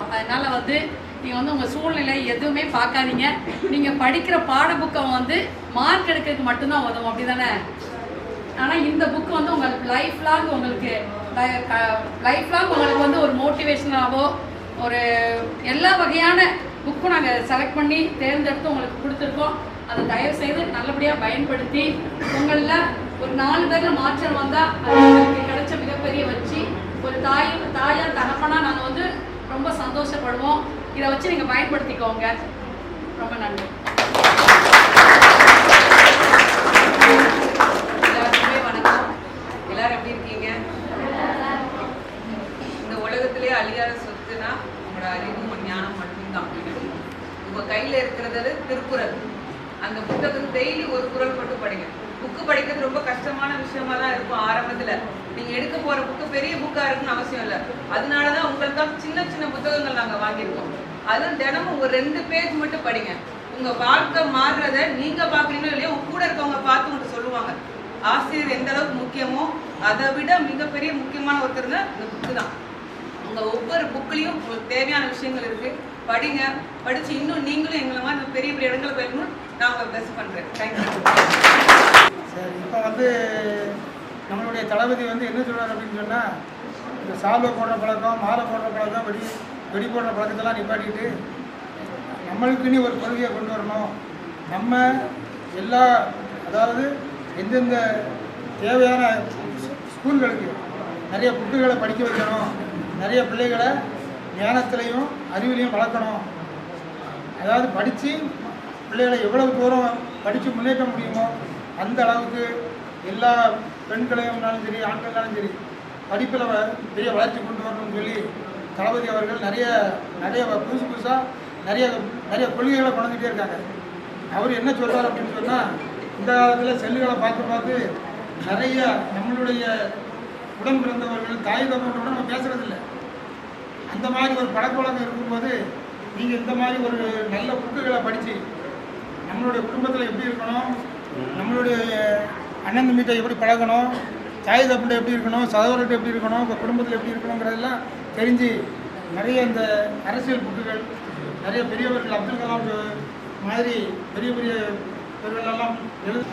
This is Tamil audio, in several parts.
வந்து நீங்கள் வந்து உங்கள் சூழ்நிலை எதுவுமே பார்க்காதீங்க. நீங்கள் படிக்கிற பாட புக்கை வந்து மார்க் எடுக்கிறதுக்கு மட்டும்தான் உதவும். அப்படி தானே ஆனால் இந்த புக் வந்து உங்கள் லைஃப் லாங் உங்களுக்கு லைஃப் லாங் உங்களுக்கு வந்து ஒரு மோட்டிவேஷனாகவோ ஒரு எல்லா வகையான புக்கும் நாங்கள் செலக்ட் பண்ணி தேர்ந்தெடுத்து உங்களுக்கு கொடுத்துருக்கோம். அதை தயவு செய்து நல்லபடியாக பயன்படுத்தி உங்களில் ஒரு நாலு பேரில் மாற்றம் வந்தால் அது உங்களுக்கு கிடைச்ச மிகப்பெரிய வச்சு ஒரு தாய் தாயார் தகப்பனாக நாங்கள் ரொம்ப சந்தோஷப்படுவோம். இதை வச்சு நீங்கள் பயன்படுத்திக்கோங்க. ரொம்ப நன்றி. எல்லாருக்குமே வணக்கம். எல்லாரும் எப்படி இருக்கீங்க? இந்த உலகத்திலே அழியாத சொத்துனா உங்களோட அறிவு ஞானம் மட்டும்தான். உங்கள் கையில் இருக்கிறது திருக்குறள். அந்த புத்தகம் டெய்லி ஒரு குரல் மட்டும் படிங்க. புக்கு படிக்கிறது ரொம்ப கஷ்டமான விஷயமா தான் இருக்கும் ஆரம்பத்துல. நீங்க எடுக்க போற புக்கு பெரிய புக்கா இருக்குன்னு அவசியம் இல்லை. அதனாலதான் உங்களுக்காக சின்ன சின்ன புத்தகங்கள் நாங்க வாங்கியிருக்கோம். அதுவும் தினமும் ஒரு ரெண்டு பேஜ் மட்டும் படிங்க. உங்க வாழ்க்கை மாறுறத நீங்க பாக்குறீங்களோ இல்லையோ உங்க கூட இருக்கவங்க பார்த்து உங்களுக்கு சொல்லுவாங்க. ஆசிரியர் எந்த அளவுக்கு முக்கியமோ அதை விட மிகப்பெரிய முக்கியமான ஒருத்தருங்க இந்த புக்கு தான். உங்க ஒவ்வொரு புக்லயும் உங்களுக்கு தேவையான விஷயங்கள் இருக்கு. படிங்க. படிச்சு இன்னும் நீங்களும் எங்களை மாதிரி பெரிய பெரிய இடங்களுக்கு போயிருக்கணும் நான் உங்களை பெஸ்ட் பண்றேன். தேங்க்யூ சரி இப்போ வந்து நம்மளுடைய தளபதி வந்து என்ன சொல்கிறார் அப்படின்னு சொன்னால் இந்த சால்வை போடுற பழக்கம் மாலை போடுற பழக்கம் வெடி வெடி போடுற பழக்கத்தெல்லாம் நிப்பாட்டிட்டு நம்மளுக்குன்னு ஒரு கொள்கையை கொண்டு வரணும். நம்ம எல்லா அதாவது எந்தெந்த தேவையான ஸ்கூல்களுக்கு நிறைய புக்குகளை படிக்க வைக்கணும். நிறைய பிள்ளைகளை ஞானத்திலையும் அறிவிலையும் வளர்க்கணும். அதாவது படித்து பிள்ளைகளை எவ்வளவு தூரம் படித்து முன்னேற்ற முடியுமோ அந்த அளவுக்கு எல்லா பெண்களையும்னாலும் சரி ஆண்களாலும் சரி படிப்பில் பெரிய வளர்ச்சி கொண்டு வரணும்னு சொல்லி தளபதி அவர்கள் நிறைய நிறைய புதுசு புதுசாக நிறைய நிறைய கொள்கைகளை கொண்டுகிட்டே இருக்காங்க. அவர் என்ன சொல்கிறார் அப்படின்னு சொன்னால் இந்த காலத்தில் செல்லுகளை பார்த்து பார்த்து நிறைய நம்மளுடைய உடன் பிறந்தவர்கள் தாய் தகவலோட நம்ம பேசுறதில்லை. அந்த மாதிரி ஒரு பழக்கவழக்கம் இருக்கும்போது நீங்கள் இந்த மாதிரி ஒரு நல்ல புக்குகளை படித்து நம்மளுடைய குடும்பத்தில் எப்படி இருக்கணும் நம்மளுடைய அண்ணன் தம்பிகிட்ட எப்படி பழகணும் தாய் தப்பிட்ட எப்படி இருக்கணும் சகோதரர்கிட்ட எப்படி இருக்கணும் உங்கள் குடும்பத்தில் எப்படி இருக்கணுங்கிறதெல்லாம் தெரிஞ்சு நிறைய இந்த அரசியல் புக்குகள் நிறைய பெரியவர்கள் அப்துல் கலாம் மாதிரி பெரிய பெரிய பெருவர்களெல்லாம் எழுது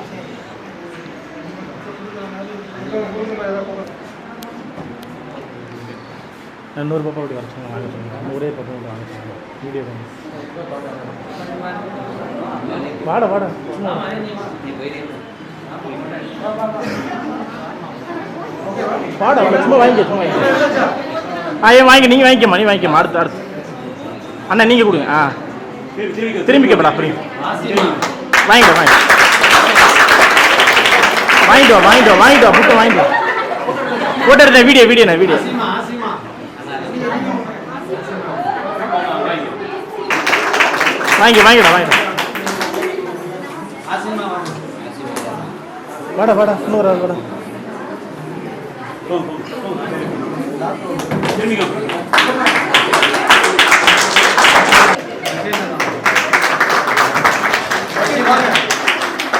நூறு பாப்பா அப்படி வர சொல்லுங்க வாங்க பாப்பா வாங்க வீடியோ பண்ணி வாட வாட. சும்மா வா. சும்மா வாங்கிக்க சும்மா வாங்கிக்க. ஆ ஏன் வாங்கிக்க நீங்கள் வாங்கிக்கம்மா நீ வாங்கிக்கம்மா அடுத்து அடுத்து. அண்ணா நீங்கள் கொடுங்க ஆ. திரும்பிக்கப்படா புரியும் வாங்கிட்டு வாங்கி வாங்கிட்டு வா. வாங்கிட்டு வா வாங்கிட்டு வா புக்கை வாங்கிட்டு வா. போட்டோ வீடியோ வீடியோ வீடியோண்ணா வீடியோ? வாங்கி வாங்கிடா வாங்கிடா வாடா வாடா இன்னொரு ஆள் வாடா.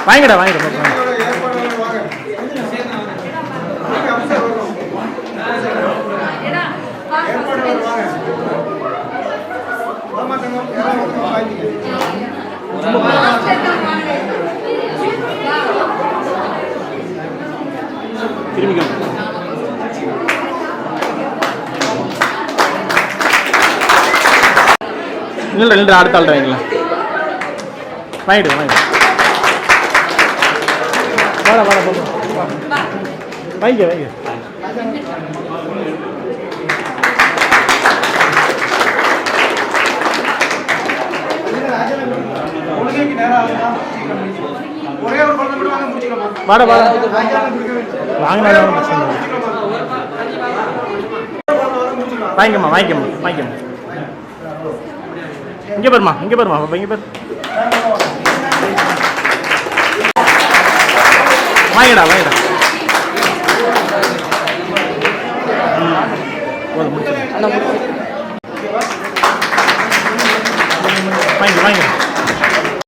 வாங்கிடா வாங்கிடா வாங்கிடா திரும்பிக்கோ இல்லை இல்லை அடுத்த ஆள் வாங்கிக்கலாம் வாங்கிடு வாங்கிடு. வாடா வாடா பாப்பா வாங்கிக்க வாடா வாடா. வாங்கினா வாங்கிக்கம்மா வாங்கிக்கம்மா வாங்கிக்கம்மா. இங்கே பாருமா இங்கே பாருமா பாப்பா இங்கே பாரு. வாங்கிடா வாங்கிடா.